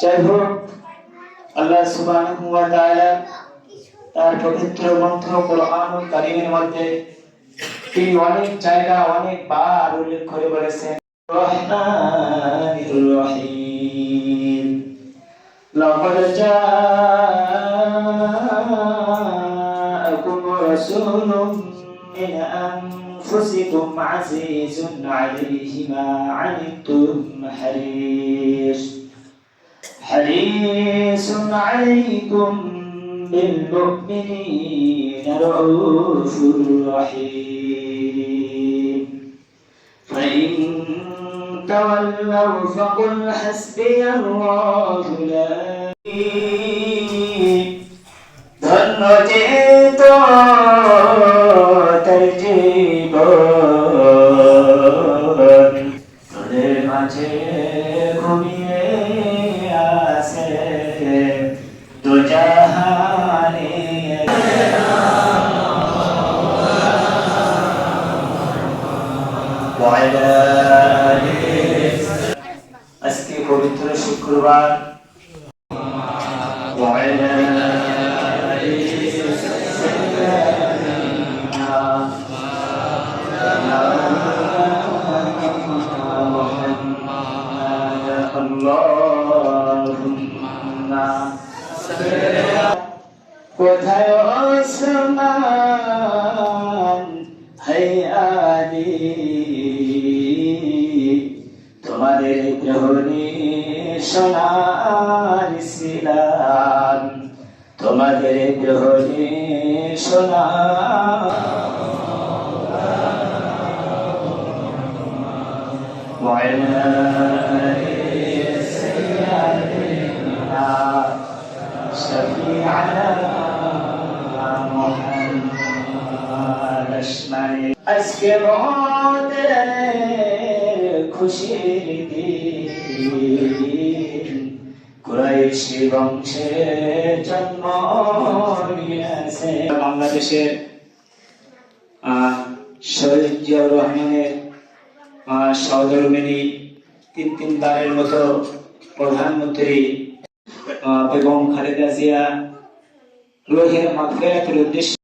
যাই হোক আল্লাহ সুবহানাহু ওয়া তাআলা তার পবিত্র গ্রন্থ কোরআনুল কারীমের মধ্যে তিনি অনেক জায়গা অনেক বার উল্লেখ করে বলেছেন রহমানির রহিম لقد جاءكم رسول من أنفسكم عزيز عليه ما عنتم حريص حريص عليكم بالمؤمنين رؤوف رحيم فإن تولوا فقل حسبي الله لا ধন্য চেত তার জীবন তোদের মাঝে আজকে পবিত্র শুক্রবার। কোথায় সোনা তোমাদের গ্রহণী সোনার ছিলাম তোমাদের গ্রহণী সোনার وعلى آله سيدنا شفيعنا محمد أجمعين আজকে মহতের খুশির বাংলাদেশের তিন মতো প্রধানমন্ত্রী বেগম খালেদা জিয়া রোহের মাগফিরাতের উদ্দেশ্যে